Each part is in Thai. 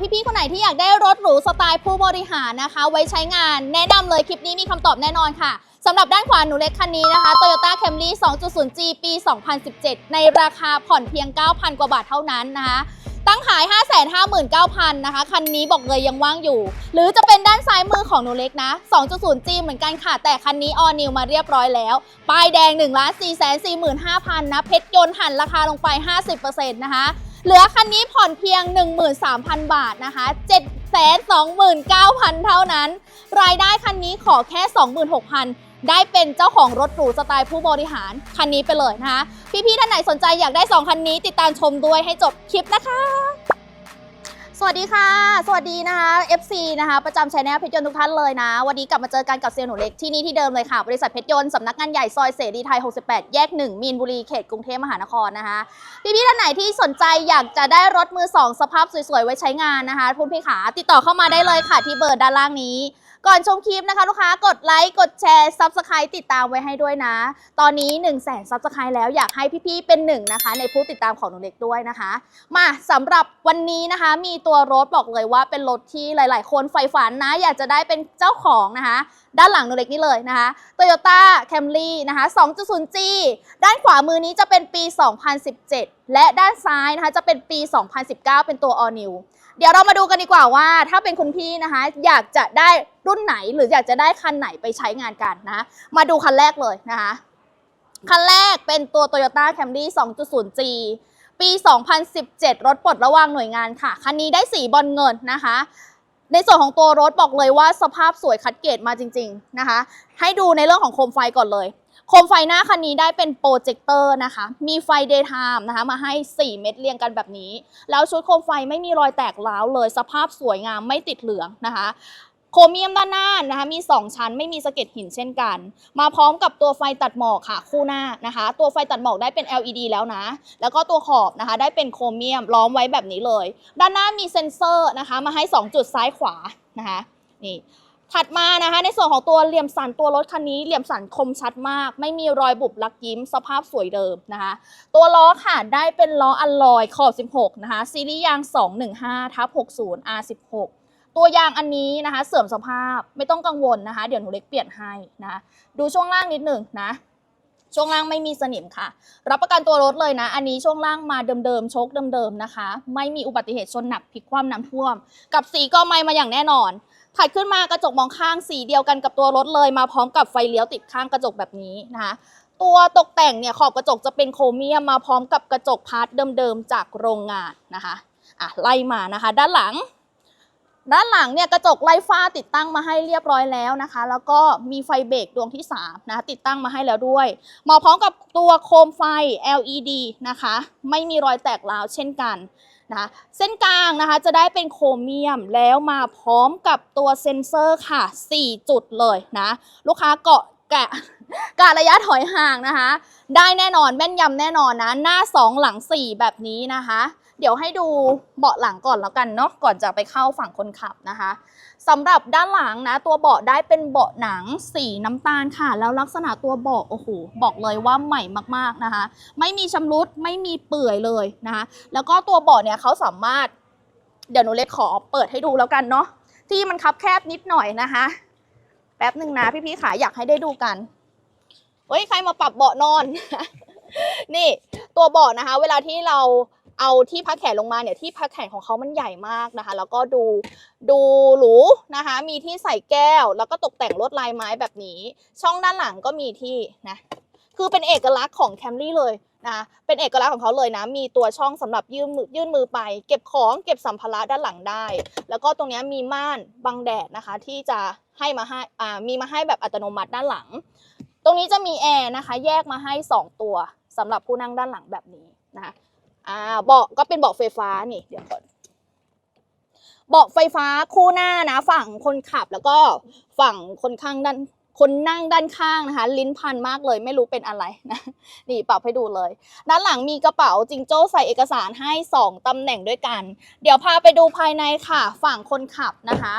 พี่ๆคนไหนที่อยากได้รถหรูสไตล์ผู้บริหารนะคะ ไว้ใช้งานแนะนำเลยคลิปนี้มีคำตอบแน่นอนค่ะสำหรับด้านขวาหนูเล็กคันนี้นะคะ Toyota Camry 2.0G ปี 2017 ในราคาผ่อนเพียง 9,000 กว่าบาทเท่านั้นนะคะตั้งขาย 559,000นะคะ คันนี้บอกเลยยังว่างอยู่ หรือจะเป็นด้านซ้ายมือของหนูเล็กนะ 2.0G เหมือนกันค่ะ แต่คันนี้ออนิวมาเรียบร้อยแล้ว ป้ายแดง1 4 4 5 0 0 0นะ เพชรยนต์หันราคาลงไป 50%นะคะ เหลือคันนี้ผ่อนเพียง 13,000 บาทนะคะ 729,000 เท่านั้น รายได้คันนี้ขอแค่ 26,000 ได้เป็นเจ้าของรถหรูสไตล์ผู้บริหาร คันนี้ไปเลยนะคะ พี่ๆท่านไหนสนใจอยากได้ 2 คันนี้ติดตามชมด้วยให้จบคลิปนะคะ สวัสดีค่ะ สวัสดีนะคะ FC นะคะ ประจำชแนลเพชรยนต์ทุกท่านเลยนะ วันนี้กลับมาเจอกันกับเซียนหนูเล็กที่นี่ที่เดิมเลยค่ะ บริษัทเพชรยนต์สำนักงานใหญ่ซอยเสรีไทย 68 แยก 1 มีนบุรีเขตกรุงเทพมหานครนะคะ พี่ๆท่านไหนที่สนใจอยากจะได้รถมือ 2 สภาพสวยๆ ไว้ใช้งานนะคะคุณพี่ขาติดต่อเข้ามาได้เลยค่ะที่เบอร์ด้านล่างนี้ ก่อนชมคลิปนะคะ ลูกค้ากดไลค์กดแชร์ซับสไครต์ติดตามไว้ให้ด้วยนะ ตอนนี้1 0 0 0 0แสนซับสไครต์แล้วอยากให้พี่ๆเป็นหนึ่งนะคะ ในผู้ติดตามของหนูเล็กด้วยนะคะ มาสำหรับวันนี้นะคะ มีตัวรถบอกเลยว่าเป็นรถที่หลาย ๆ คนใฝ่ฝันนะ อยากจะได้เป็นเจ้าของนะคะ ด้านหลังหนูเล็กนี่เลยนะคะ Toyota Camry นะคะ 2.0G ด้านขวามือนี้จะเป็นปี 2017 และด้านซ้ายนะคะจะเป็นปี 2019 เป็นตัว All New เดี๋ยวเรามาดูกันดีกว่าว่า ถ้าเป็นคุณพี่นะคะ อยากจะได้รุ่นไหนหรืออยากจะได้คันไหนไปใช้งานกันนะ มาดูคันแรกเลยนะคะ คันแรกเป็นตัว Toyota Camry 2.0G ปี 2017 รถปลดระวางหน่วยงานค่ะ คันนี้ได้สีบอลเงินนะคะ ในส่วนของตัวรถบอกเลยว่าสภาพสวยคัดเกรดมาจริง ๆนะคะ ให้ดูในเรื่องของโคมไฟก่อนเลย โคมไฟหน้าคันนี้ได้เป็นโปรเจคเตอร์นะคะ มีไฟ daytime นะคะ มาให้ 4 เม็ดเรียงกันแบบนี้ แล้วชุดโคมไฟไม่มีรอยแตกร้าวเลย สภาพสวยงามไม่ติดเหลืองนะคะโครเมียมด้านหน้านะคะมี 2 ชั้นไม่มีสะเก็ดหินเช่นกัน มาพร้อมกับตัวไฟตัดหมอกค่ะคู่หน้านะคะ ตัวไฟตัดหมอกได้เป็น LED แล้วนะ แล้วก็ตัวขอบนะคะได้เป็นโครเมียมล้อมไว้แบบนี้เลย ด้านหน้ามีเซ็นเซอร์นะคะ มาให้ 2 จุดซ้ายขวานะคะนี่ ถัดมานะคะในส่วนของตัวเหลี่ยมสันตัวรถคันนี้เหลี่ยมสันคมชัดมาก ไม่มีรอยบุบลักยิ้ม สภาพสวยเดิมนะคะ ตัวล้อค่ะได้เป็นล้ออัลลอยขอบ 16 นะคะ ซีรีส์ยาง 215ทับ60 R16 ตัวยางอันนี้นะคะ เสื่อมสภาพไม่ต้องกังวลนะคะ เดี๋ยวหนูเล็กเปลี่ยนให้นะะดูช่วงล่างนิดหนึ่งนะช่วงล่างไม่มีสนิมค่ะ รับประกันตัวรถเลยนะ อันนี้ช่วงล่างมาเดิมๆ โชคเดิมๆ นะคะ ไม่มีอุบัติเหตุชนหนักพลิกคว่ำน้ำท่วม กับสีก็ไม่มาอย่างแน่นอน ถัดขึ้นมากระจกมองข้างสีเดียวกันกับตัวรถเลยมาพร้อมกับไฟเลี้ยวติดข้างกระจกแบบนี้นะคะตัวตกแต่งเนี่ยขอบกระจกจะเป็นโครเมียมมาพร้อมกับกระจกพาร์ทเดิมๆจากโรงงานนะคะอะไล่มานะคะ ด้านหลัง ด้านหลังเนี่ยกระจกไล่ฟ้าติดตั้งมาให้เรียบร้อยแล้วนะคะ แล้วก็มีไฟเบรกดวงที่3นะคะติดตั้งมาให้แล้วด้วยมาพร้อมกับตัวโคมไฟ LED นะคะ ไม่มีรอยแตกร้าวเช่นกัน นะเส้นกลางนะคะจะได้เป็นโครเมียมแล้วมาพร้อมกับตัวเซ็นเซอร์ค่ะ 4 จุดเลยนะลูกค้าเกาะแกะกะระยะถอยห่างนะคะ ได้แน่นอนแม่นยำแน่นอนนะ หน้า 2 หลัง 4 แบบนี้นะคะ เดี๋ยวให้ดูเบาะหลังก่อนแล้วกันเนาะก่อนจะไปเข้าฝั่งคนขับนะคะสำหรับด้านหลังนะ ตัวเบาะได้เป็นเบาะหนังสีน้ำตาลค่ะ แล้วลักษณะตัวเบาะโอ้โหบอกเลยว่าใหม่มากๆนะคะ ไม่มีชำรุดไม่มีเปื่อยเลยนะคะแล้วก็ตัวเบาะเนี่ยเขาสามารถ เดี๋ยวหนูเล็กขอเปิดให้ดูแล้วกันเนาะที่มันคับแคบนิดหน่อยนะคะ แป๊บหนึ่งนะพี่ๆขาอยากให้ได้ดูกันเฮ้ยใครมาปรับเบาะนอน นี่ตัวเบาะนะคะ เวลาที่เรา เอาที่พักแขนลงมาเนี่ยที่พักแขนของเขามันใหญ่มากนะคะ แล้วก็ดูดูหรูนะคะ มีที่ใส่แก้ว แล้วก็ตกแต่งลวดลายไม้แบบนี้ ช่องด้านหลังก็มีที่นะคือเป็นเอกลักษณ์ของแคมรี่เลยนะเป็นเอกลักษณ์ของเขาเลยนะ มีตัวช่องสำหรับยื่นมือยื่นมือไป เก็บของเก็บสัมภาระด้านหลังได้ แล้วก็ตรงนี้มีม่านบังแดดนะคะ ที่จะให้มาให้อ่ามีมาให้แบบอัตโนมัติด้านหลัง ตรงนี้จะมีแอร์นะคะ แยกมาให้ 2 ตัวสำหรับผู้นั่งด้านหลังแบบนี้นะ อ่าเบาะก็เป็นเบาะไฟฟ้านี่เดี๋ยวก่อนเบาะไฟฟ้าคู่หน้านะ ฝั่งคนขับแล้วก็ฝั่งคนข้างด้านคนนั่งด้านข้างนะคะ ลิ้นพันมากเลยไม่รู้เป็นอะไรนะนี่ปรับให้ดูเลย ด้านหลังมีกระเป๋าจิงโจ้ใส่เอกสารให้ 2ตำแหน่งด้วยกัน เดี๋ยวพาไปดูภายในค่ะ ฝั่งคนขับนะคะ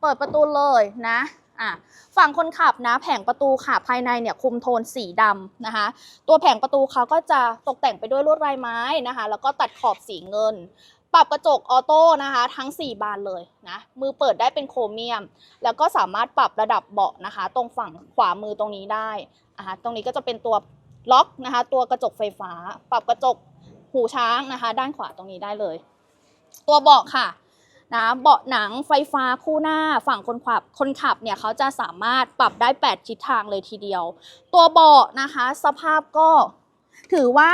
เปิดประตูเลยนะ อะฝั่งคนขับนะแผงประตูค่ะภายในเนี่ยคุมโทนสีดำนะคะ ตัวแผงประตูเขาก็จะตกแต่งไปด้วยลวดลายไม้นะคะ แล้วก็ตัดขอบสีเงิน ปรับกระจกออโต้นะคะ ทั้ง 4 บานเลยนะมือเปิดได้เป็นโครเมียม แล้วก็สามารถปรับระดับเบาะนะคะ ตรงฝั่งขวามือตรงนี้ได้อ่าตรงนี้ก็จะเป็นตัวล็อกนะคะ ตัวกระจกไฟฟ้า ปรับกระจกหูช้างนะคะ ด้านขวาตรงนี้ได้เลย ตัวเบาะค่ะ นะเบาะหนังไฟฟ้าคู่หน้าฝั่งคนขับคนขับเนี่ยเขาจะสามารถปรับได้ 8 ทิศทางเลยทีเดียว ตัวเบาะนะคะ สภาพก็ถือว่า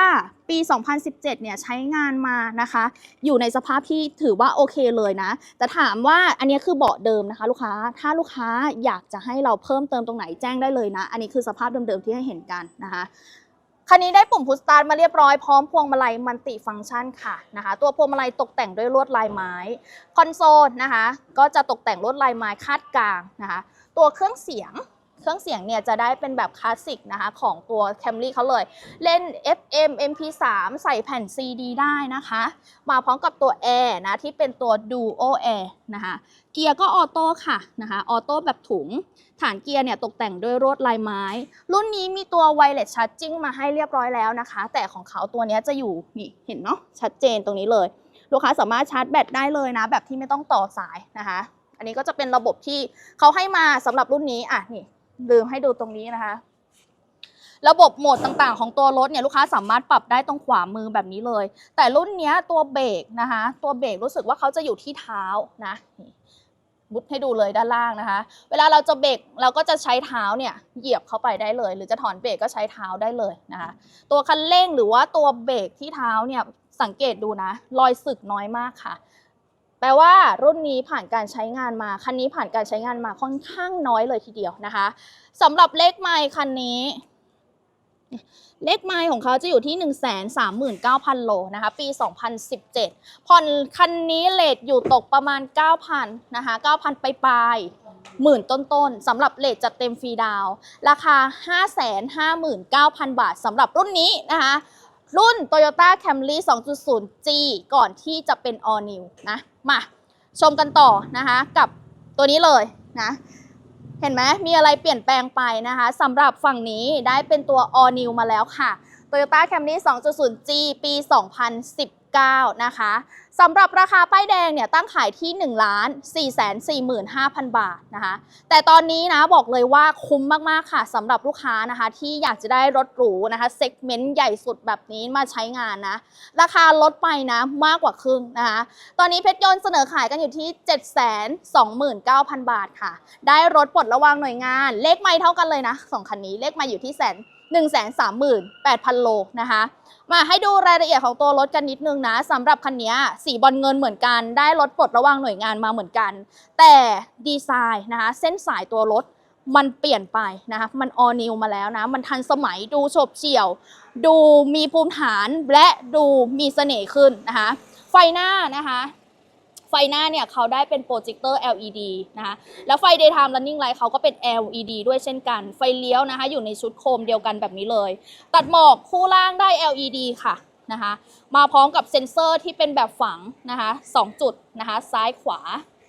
ปี 2017 เนี่ยใช้งานมานะคะ อยู่ในสภาพที่ถือว่าโอเคเลยนะ แต่ถามว่าอันนี้คือเบาะเดิมนะคะ ลูกค้า ถ้าลูกค้าอยากจะให้เราเพิ่มเติมตรงไหนแจ้งได้เลยนะ อันนี้คือสภาพเดิมๆที่ให้เห็นกันนะคะ คันนี้ได้ปุ่มพุชสตาร์ทมาเรียบร้อยพร้อมพวงมาลัยมัลติฟังก์ชันค่ะนะคะ ตัวพวงมาลัยตกแต่งด้วยลวดลายไม้ คอนโซลนะคะ ก็จะตกแต่งลวดลายไม้คาดกลางนะคะ ตัวเครื่องเสียง เครื่องเสียงเนี่ยจะได้เป็นแบบคลาสสิกนะคะของตัว Camry เขาเลย เล่น FM MP3 ใส่แผ่น CD ได้นะคะ มาพร้อมกับตัว Air นะที่เป็นตัว Duo Air นะคะเกียร์ก็ออโต้ค่ะนะคะออโต้แบบถุง ฐานเกียร์เนี่ยตกแต่งด้วยลวดลายไม้ รุ่นนี้มีตัวไวเลสชาร์จิ่งมาให้เรียบร้อยแล้วนะคะ แต่ของเขาตัวนี้จะอยู่นี่เห็นเนาะชัดเจนตรงนี้เลย ลูกค้าสามารถชาร์จแบตได้เลยนะ แบบที่ไม่ต้องต่อสายนะคะ อันนี้ก็จะเป็นระบบที่เขาให้มาสำหรับรุ่นนี้อะนี่ ลืมให้ดูตรงนี้นะคะ ระบบโหมดต่างๆ ของตัวรถเนี่ยลูกค้าสามารถปรับได้ตรงขวามือแบบนี้เลย แต่รุ่นนี้ตัวเบรกนะคะ ตัวเบรกรู้สึกว่าเขาจะอยู่ที่เท้านะบุดให้ดูเลยด้านล่างนะคะ เวลาเราจะเบรกเราก็จะใช้เท้าเนี่ยเหยียบเข้าไปได้เลย หรือจะถอนเบรกก็ใช้เท้าได้เลยนะคะ ตัวคันเร่งหรือว่าตัวเบรกที่เท้าเนี่ยสังเกตดูนะ รอยสึกน้อยมากค่ะ แปลว่ารุ่นนี้ผ่านการใช้งานมา คันนี้ผ่านการใช้งานมาค่อนข้างน้อยเลยทีเดียวนะคะสำหรับเลขไมล์คันนี้ เลขไมล์ของเขาจะอยู่ที่ 139,000 โลนะคะ ปี 2017 ผ่อนคันนี้เลทอยู่ตกประมาณ 9,000 นะคะ 9,000 ไปปลายหมื่นต้นๆสำหรับเลทจัดเต็มฟรีดาวน์ราคา 559,000 บาทสำหรับรุ่นนี้นะคะรุ่น Toyota Camry 2.0G ก่อนที่จะเป็น All New นะ มาชมกันต่อนะคะ กับตัวนี้เลยนะเห็นไหมมีอะไรเปลี่ยนแปลงไปนะคะสำหรับฝั่งนี้ได้เป็นตัว All New มาแล้วค่ะ Toyota Camry 2.0G ปี 2019 นะคะสำหรับราคาป้ายแดงเนี่ยตั้งขายที่1ล้าน445,000 บาทนะคะ แต่ตอนนี้นะบอกเลยว่าคุ้มมาก ๆ ค่ะสำหรับลูกค้านะคะ ที่อยากจะได้รถหรูนะคะเซกเมนต์ใหญ่สุดแบบนี้มาใช้งานนะ ราคาลดไปนะมากกว่าครึ่งนะคะ ตอนนี้เพชรยนต์เสนอขายกันอยู่ที่ 729,000 บาทค่ะ ได้รถปลดระวางหน่วยงาน เลขไม่เท่ากันเลยนะสองคันนี้เลขไม่อยู่ที่แสน1 3 8 0 0 0 โลนะคะ มาให้ดูรายละเอียดของตัวรถกันนิดนึงนะสำหรับคันนี้สีบอลเงินเหมือนกัน ได้รถปลดระวางหน่วยงานมาเหมือนกัน แต่ดีไซน์นะคะเส้นสายตัวรถมันเปลี่ยนไปนะคะมันออนิวมาแล้วนะ มันทันสมัยดูโฉบเฉี่ยว ดูมีภูมิฐานและดูมีเสน่ห์ขึ้นนะคะไฟหน้านะคะ ฟหน้าเนี่ยเขาได้เป็นโปรเจคเตอร์ LED นะคะแล้วไฟ daytime running light เขาก็เป็น LED ด้วยเช่นกัน ไฟเลี้ยวนะคะ อยู่ในชุดโคมเดียวกันแบบนี้เลย ตัดหมอกคู่ล่างได้ LED ค่ะนะคะ มาพร้อมกับเซ็นเซอร์ที่เป็นแบบฝังนะคะ2จุดนะคะซ้ายขวา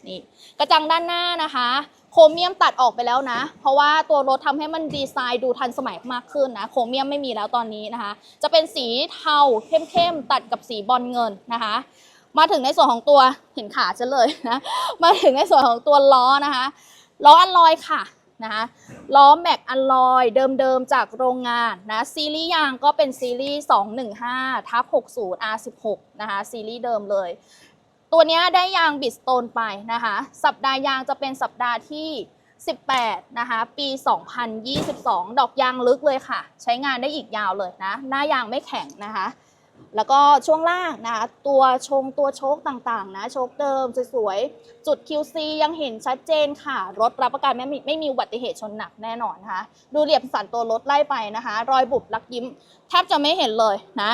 นี่กระจังด้านหน้านะคะโครเมียมตัดออกไปแล้วนะ เพราะว่าตัวรถทำให้มันดีไซน์ดูทันสมัยมากขึ้นนะโครเมียมไม่มีแล้วตอนนี้นะคะ จะเป็นสีเทาเข้มๆตัดกับสีบอลเงินนะคะ มาถึงในส่วนของตัวเห็นขาฉันเลยนะ มาถึงในส่วนของตัวล้อนะคะ ล้ออัลลอยค่ะนะคะล้อแม็กอัลลอยเดิมๆจากโรงงานนะซีรีส์ยางก็เป็นซีรีส์ 215ทับ60 R16 นะคะซีรีส์เดิมเลย ตัวนี้ได้ยางบิดสโตนไปนะคะสัปดาห์ยางจะเป็นสัปดาห์ที่ 18นะคะปี 2022 ดอกยางลึกเลยค่ะ ใช้งานได้อีกยาวเลยนะ หน้ายางไม่แข็งนะคะ แล้วก็ช่วงล่างนะคะตัวชงตัวโชคต่างๆ นะ โชคเดิมสวยๆ จุด QC ยังเห็นชัดเจนค่ะ รถรับประกันไม่มีไม่มีอุบัติเหตุชนหนักแน่นอนนะคะ ดูเหลี่ยมสันตัวรถไล่ไปนะคะ รอยบุบลักยิ้ม แทบจะไม่เห็นเลยนะ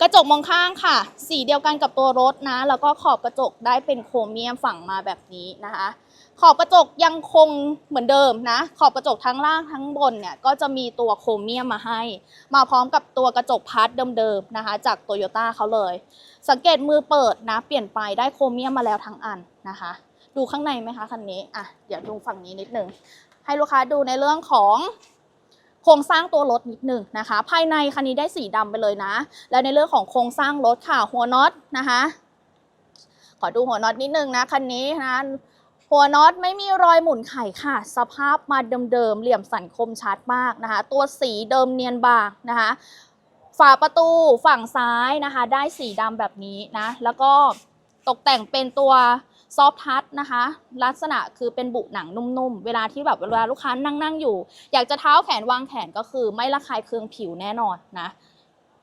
กระจกมองข้างค่ะ สีเดียวกันกับตัวรถนะ แล้วก็ขอบกระจกได้เป็นโครเมียมฝั่งมาแบบนี้นะคะ ขอบกระจกยังคงเหมือนเดิมนะ ขอบกระจกทั้งล่างทั้งบนเนี่ยก็จะมีตัวโครเมียมมาให้ มาพร้อมกับตัวกระจกพัดเดิมๆนะคะ จากโตโยต้าเขาเลย สังเกตมือเปิดนะ เปลี่ยนไปได้โครเมียมมาแล้วทั้งอันนะคะ ดูข้างในไหมคะคันนี้อะเดี๋ยวดูฝั่งนี้นิดนึงให้ลูกค้าดูในเรื่องของโครงสร้างตัวรถนิดหนึ่งนะคะ ภายในคันนี้ได้สีดำไปเลยนะ แล้วในเรื่องของโครงสร้างรถค่ะหัวน็อตนะคะ ขอดูหัวน็อตนิดนึงนะคันนี้นะ หัวน็อตไม่มีรอยหมุนไขค่ะ สภาพมาเดิมๆเหลี่ยมสันคมชัดมากนะคะ ตัวสีเดิมเนียนบางนะคะ ฝาประตูฝั่งซ้ายนะคะ ได้สีดำแบบนี้นะ แล้วก็ตกแต่งเป็นตัวซอฟทัชนะคะ ลักษณะคือเป็นบุหนังนุ่มๆ เวลาที่แบบเวลาลูกค้านั่งๆอยู่ อยากจะเท้าแขนวางแขนก็คือไม่ระคายเคืองผิวแน่นอนนะ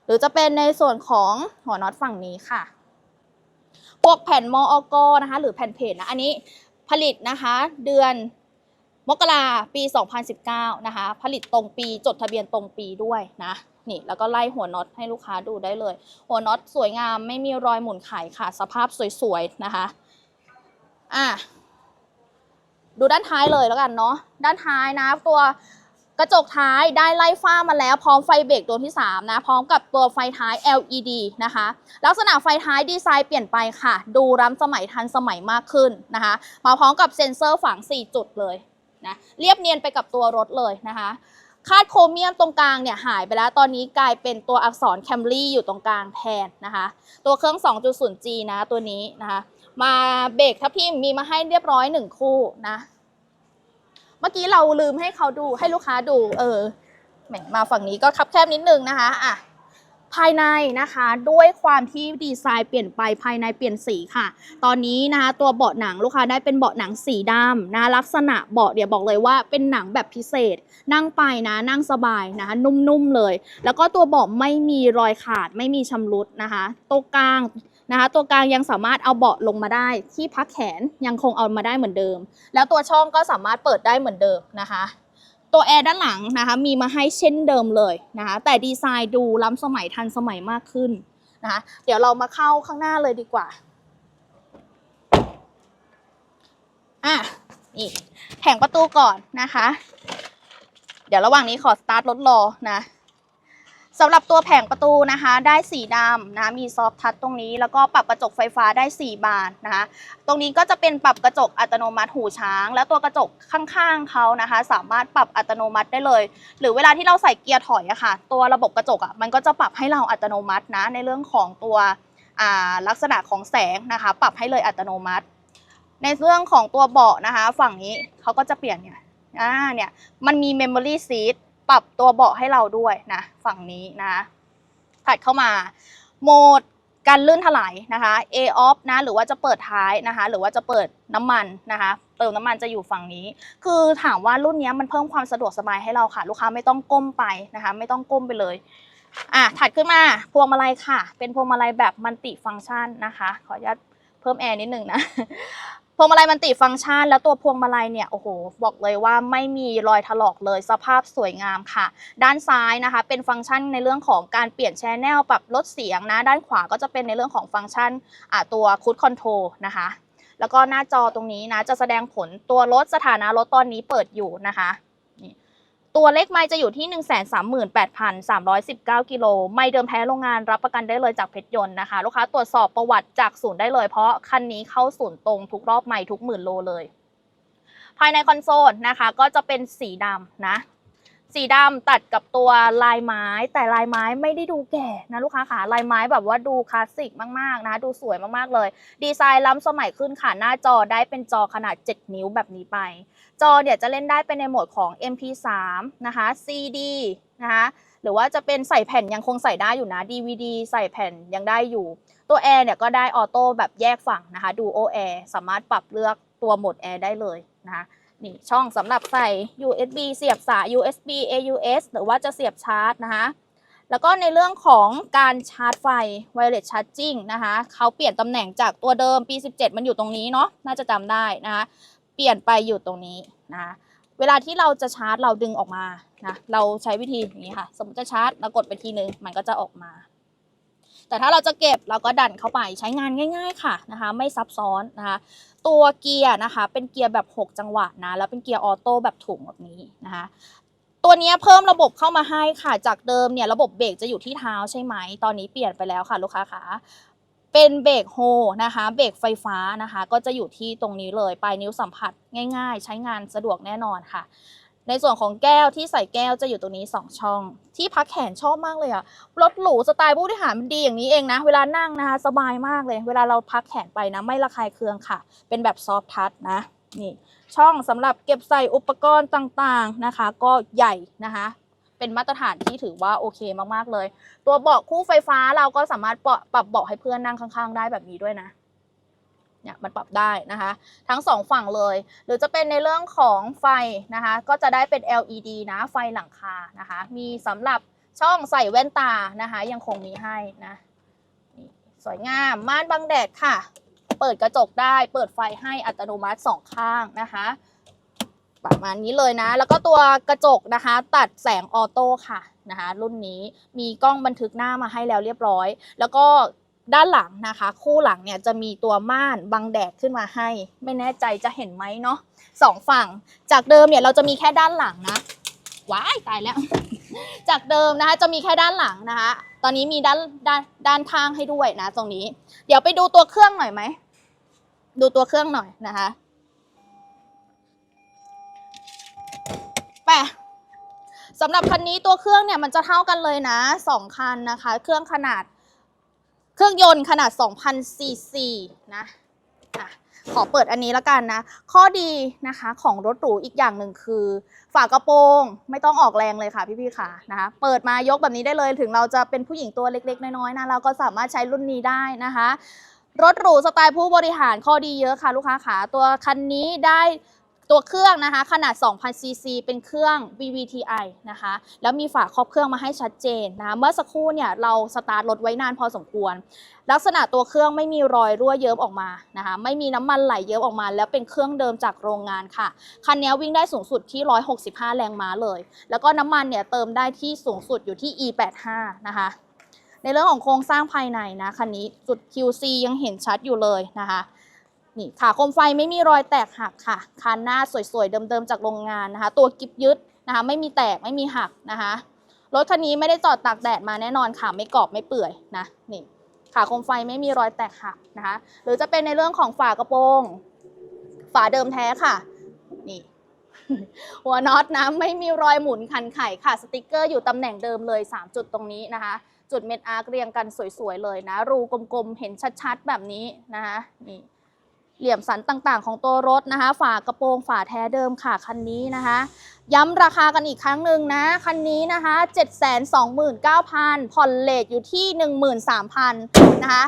หรือจะเป็นในส่วนของหัวน็อตฝั่งนี้ค่ะ พวกแผ่นมอกนะคะ หรือแผ่นเพจนะ อันนี้ ผลิตนะคะ เดือนมกราปี 2019 นะคะ ผลิตตรงปีจดทะเบียนตรงปีด้วยนะนี่แล้วก็ไล่หัวน็อตให้ลูกค้าดูได้เลย หัวน็อตสวยงามไม่มีรอยหมุนไขค่ะ สภาพสวยๆนะคะอะดูด้านท้ายเลยแล้วกันเนาะด้านท้ายนะตัว กระจกท้ายได้ไล่ฝ้ามาแล้วพร้อมไฟเบรกตัวที่ 3 นะ พร้อมกับตัวไฟท้าย LED นะคะ ลักษณะไฟท้ายดีไซน์เปลี่ยนไปค่ะ ดูล้ำสมัยทันสมัยมากขึ้นนะคะ มาพร้อมกับเซ็นเซอร์ฝัง 4 จุดเลยนะเรียบเนียนไปกับตัวรถเลยนะคะคาดโครเมียมตรงกลางเนี่ยหายไปแล้วตอนนี้กลายเป็นตัวอักษรแคมรี่อยู่ตรงกลางแทนนะคะ ตัวเครื่อง 2.0G นะตัวนี้นะคะ มาเบรกทับทิมมีมาให้เรียบร้อยหนึ่งคู่นะ มื่อกี้เราลืมให้เขาดูให้ลูกค้าดู เออแหมมาฝั่งนี้ก็คับแคบนิดนึงนะคะอะภายในนะคะด้วยความที่ดีไซน์เปลี่ยนไปภายในเปลี่ยนสีค่ะ ตอนนี้นะคะตัวเบาะหนังลูกค้าได้เป็นเบาะหนังสีดำนะลักษณะเบาะเดี๋ยวบอกเลยว่าเป็นหนังแบบพิเศษ นั่งไปนะนั่งสบายนะคะนุ่มๆเลย แล้วก็ตัวเบาะไม่มีรอยขาดไม่มีชำรุดนะคะตัวกลาง นะคะตัวกลางยังสามารถเอาเบาะลงมาได้ ที่พักแขนยังคงเอามาได้เหมือนเดิม แล้วตัวช่องก็สามารถเปิดได้เหมือนเดิมนะคะ ตัวแอร์ด้านหลังนะคะมีมาให้เช่นเดิมเลยนะคะแต่ดีไซน์ดูล้ำสมัยทันสมัยมากขึ้นนะคะเดี๋ยวเรามาเข้าข้างหน้าเลยดีกว่าอะนี่แผงประตูก่อนนะคะ เดี๋ยวระหว่างนี้ขอสตาร์ทรถรอนะ สำหรับตัวแผงประตูนะคะได้สีดำนะมีซอฟทัชตรงนี้แล้วก็ปรับกระจกไฟฟ้าได้ 4 บานนะคะตรงนี้ก็จะเป็นปรับกระจกอัตโนมัติหูช้าง แล้วตัวกระจกข้างๆเขานะคะ สามารถปรับอัตโนมัติได้เลย หรือเวลาที่เราใส่เกียร์ถอยอะค่ะ ตัวระบบกระจกอะมันก็จะปรับให้เราอัตโนมัตินะในเรื่องของตัวลักษณะของแสงนะคะ ปรับให้เลยอัตโนมัติ ในเรื่องของตัวเบาะนะคะ ฝั่งนี้เขาก็จะเปลี่ยนเนี่ยอ่าเนี่ยมันมี Memory Seat ปรับตัวเบาะให้เราด้วยนะ ฝั่งนี้นะถัดเข้ามาโหมดการลื่นถลายนะคะ A off นะหรือว่าจะเปิดท้ายนะคะ หรือว่าจะเปิดน้ำมันนะคะเติมน้ำมันจะอยู่ฝั่งนี้ คือถามว่ารุ่นนี้มันเพิ่มความสะดวกสบายให้เราค่ะ ลูกค้าไม่ต้องก้มไปนะคะ ไม่ต้องก้มไปเลยอะถัดขึ้นมาพวงมาลัยค่ะ เป็นพวงมาลัยแบบมัลติฟังก์ชันนะคะ ขออนุญาตเพิ่มแอร์นิดหนึ่งนะ พวงมาลัยมันติฟังก์ชัน แล้วตัวพวงมาลัยเนี่ยโอ้โหบอกเลยว่าไม่มีรอยถลอกเลยสภาพสวยงามค่ะ ด้านซ้ายนะคะ เป็นฟังก์ชันในเรื่องของการเปลี่ยนแชนแนลปรับลดเสียงนะ ด้านขวาก็จะเป็นในเรื่องของฟังก์ชันอ่าตัวคูดคอนโทรนะคะ แล้วก็หน้าจอตรงนี้นะจะแสดงผลตัวรถสถานะรถตอนนี้เปิดอยู่นะคะ ตัวเลขไมล์จะอยู่ที่ 138,319 กิโล ไม่เดิมแท้โรงงานรับประกันได้เลยจากเพชรยนต์นะคะ ลูกค้าตรวจสอบประวัติจากศูนย์ได้เลย เพราะคันนี้เข้าศูนย์ตรงทุกรอบไมล์ทุกหมื่นโลเลย ภายในคอนโซลนะคะ ก็จะเป็นสีดำนะ สีดำตัดกับตัวลายไม้ แต่ลายไม้ไม่ได้ดูแก่นะลูกค้าค่ะลายไม้แบบว่าดูคลาสสิกมากๆนะ ดูสวยมากๆเลย ดีไซน์ล้ำสมัยขึ้นค่ะหน้าจอได้เป็นจอขนาด 7 นิ้วแบบนี้ไป จอเนี่ยจะเล่นได้เป็นในโหมดของ MP3 นะคะ CD นะคะหรือว่าจะเป็นใส่แผ่นยังคงใส่ได้อยู่นะ DVD ใส่แผ่นยังได้อยู่ ตัวแอร์เนี่ยก็ได้ออโต้แบบแยกฝั่งนะคะ Duo Air สามารถปรับเลือกตัวโหมดแอร์ได้เลยนะคะนี่ช่องสำหรับใส่ USB เสียบสาย USB AUX หรือว่าจะเสียบชาร์จนะคะแล้วก็ในเรื่องของการชาร์จไฟ Wireless Charging นะคะเขาเปลี่ยนตำแหน่งจากตัวเดิมปี 17 มันอยู่ตรงนี้เนาะน่าจะจำได้นะคะ เปลี่ยนไปอยู่ตรงนี้นะเวลาที่เราจะชาร์จเราดึงออกมานะเราใช้วิธีอย่างนี้ค่ะ สมมติจะชาร์จเรากดไปทีนึงมันก็จะออกมา แต่ถ้าเราจะเก็บเราก็ดันเข้าไปใช้งานง่าย ๆ ค่ะนะคะไม่ซับซ้อนนะคะตัวเกียร์นะคะ เป็นเกียร์แบบ 6 จังหวะนะแล้วเป็นเกียร์ออโต้แบบถุงแบบนี้นะคะตัวนี้เพิ่มระบบเข้ามาให้ค่ะ จากเดิมเนี่ยระบบเบรกจะอยู่ที่เท้าใช่ไหม ตอนนี้เปลี่ยนไปแล้วค่ะลูกค้าคะ เป็นเบรกโฮนะคะ เบรกไฟฟ้านะคะ ก็จะอยู่ที่ตรงนี้เลย ปลายนิ้วสัมผัสง่ายๆ ใช้งานสะดวกแน่นอนค่ะ ในส่วนของแก้วที่ใส่แก้วจะอยู่ตรงนี้ 2 ช่อง ที่พักแขนชอบมากเลยอะรถหรูสไตล์ผู้บริหารมันดีอย่างนี้เองนะ เวลานั่งนะคะสบายมากเลย เวลาเราพักแขนไปนะ ไม่ระคายเคืองค่ะ เป็นแบบซอฟทัชนะนี่ช่องสำหรับเก็บใส่อุปกรณ์ต่างๆนะคะ ก็ใหญ่นะคะ เป็นมาตรฐานที่ถือว่าโอเคมากๆเลย ตัวเบาะคู่ไฟฟ้าเราก็สามารถปรับเบาะให้เพื่อนนั่งข้าง ๆ ได้แบบนี้ด้วยนะเนี่ยมันปรับได้นะคะ ทั้งสองฝั่งเลย หรือจะเป็นในเรื่องของไฟนะคะ ก็จะได้เป็น LED นะไฟหลังคานะคะ มีสำหรับช่องใส่แว่นตานะคะ ยังคงมีให้นะสวยงามม่านบังแดดค่ะ เปิดกระจกได้ เปิดไฟให้อัตโนมัติสองข้างนะคะ ประมาณนี้เลยนะ แล้วก็ตัวกระจกนะคะ ตัดแสงออโต้ค่ะนะคะ รุ่นนี้มีกล้องบันทึกหน้ามาให้แล้วเรียบร้อย แล้วก็ด้านหลังนะคะ คู่หลังเนี่ยจะมีตัวม่านบังแดดขึ้นมาให้ ไม่แน่ใจจะเห็นไหมเนาะสองฝั่ง จากเดิมเนี่ยเราจะมีแค่ด้านหลังนะว้ายตายแล้ว จากเดิมนะคะจะมีแค่ด้านหลังนะคะ ตอนนี้มีด้านด้านด้านข้างให้ด้วยนะ ตรงนี้ เดี๋ยวไปดูตัวเครื่องหน่อยไหม ดูตัวเครื่องหน่อยนะคะ สำหรับคันนี้ตัวเครื่องเนี่ยมันจะเท่ากันเลยนะสองคันนะคะ เครื่องขนาด เครื่องยนต์ขนาด2,000ซีซีนะอะขอเปิดอันนี้และกันนะ ข้อดีนะคะของรถหรูอีกอย่างหนึ่งคือ ฝากระโปรงไม่ต้องออกแรงเลยค่ะพี่ๆค่ะนะคะเปิดมายกแบบนี้ได้เลยถึงเราจะเป็นผู้หญิงตัวเล็ก ๆ น้อยๆนะเราก็สามารถใช้รุ่นนี้ได้นะคะ รถหรูสไตล์ผู้บริหารข้อดีเยอะค่ะลูกค้าขาตัวคันนี้ได้ ตัวเครื่องนะคะขนาด 2,000 ซีซีเป็นเครื่อง VVTi นะคะ แล้วมีฝาครอบเครื่องมาให้ชัดเจนนะเมื่อสักครู่เนี่ยเราสตาร์ทรถไว้นานพอสมควร ลักษณะตัวเครื่องไม่มีรอยรั่วเยิ้มออกมานะคะ ไม่มีน้ำมันไหลเยิ้มออกมา แล้วเป็นเครื่องเดิมจากโรงงานค่ะ คันนี้วิ่งได้สูงสุดที่ 165 แรงม้าเลย แล้วก็น้ำมันเนี่ยเติมได้ที่สูงสุดอยู่ที่ E85 นะคะในเรื่องของโครงสร้างภายในนะคันนี้จุด QC ยังเห็นชัดอยู่เลยนะคะ นี่ขาโคมไฟไม่มีรอยแตกหักค่ะคันหน้าสวยๆ เดิมๆ จากโรงงานนะคะ ตัวกิบยึดนะคะ ไม่มีแตกไม่มีหักนะคะ รถคันนี้ไม่ได้จอดตากแดดมาแน่นอนค่ะ ไม่กรอบไม่เปื่อยนะนี่ขาโคมไฟไม่มีรอยแตกหักนะคะ หรือจะเป็นในเรื่องของฝากระโปรง ฝาเดิมแท้ค่ะ นี่ หัวน็อตนะไม่มีรอยหมุนคันไข่ค่ะ สติกเกอร์อยู่ตำแหน่งเดิมเลย 3 จุดตรงนี้นะคะ จุดเม็ดอาร์เรียงกันสวยๆเลยนะ รูกลมๆ เห็นชัดๆ แบบนี้นะคะ นี่ เหลี่ยมสันต่างๆ ของตัวรถนะคะ ฝากระโปรงฝาแท้เดิมค่ะคันนี้นะคะ ย้ำราคากันอีกครั้งหนึ่งนะ คันนี้นะคะ 729,000 ผ่อนเลทอยู่ที่ 13,000 นะคะ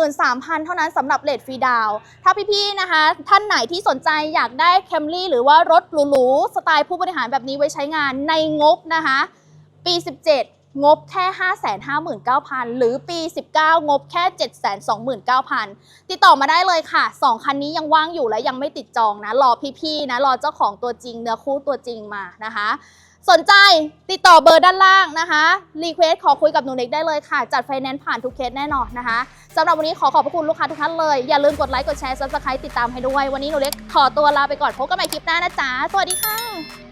13,000 เท่านั้นสำหรับเลทฟรีดาว ถ้าพี่ๆนะคะ ท่านไหนที่สนใจอยากได้แคมรี่หรือว่ารถหรูๆสไตล์ผู้บริหารแบบนี้ไว้ใช้งานในงบนะคะ ปี 17 งบแค่ 559,000 หรือปี 19 งบแค่ 729,000 ติดต่อมาได้เลยค่ะ 2 คันนี้ยังว่างอยู่และยังไม่ติดจองนะ รอพี่ๆนะ รอเจ้าของตัวจริงเนื้อคู่ตัวจริงมานะคะ สนใจติดต่อเบอร์ด้านล่างนะคะรีเควสขอคุยกับหนูเล็กได้เลยค่ะ จัดไฟแนนซ์ผ่านทุกเคสแน่นอนนะคะสำหรับวันนี้ขอขอบพระคุณลูกค้าทุกท่านเลย อย่าลืมกดไลค์กดแชร์ซับสไครต์ติดตามให้ด้วย วันนี้หนูเล็กขอตัวลาไปก่อนพบกันใหม่คลิปหน้านะจ๊ะสวัสดีค่ะ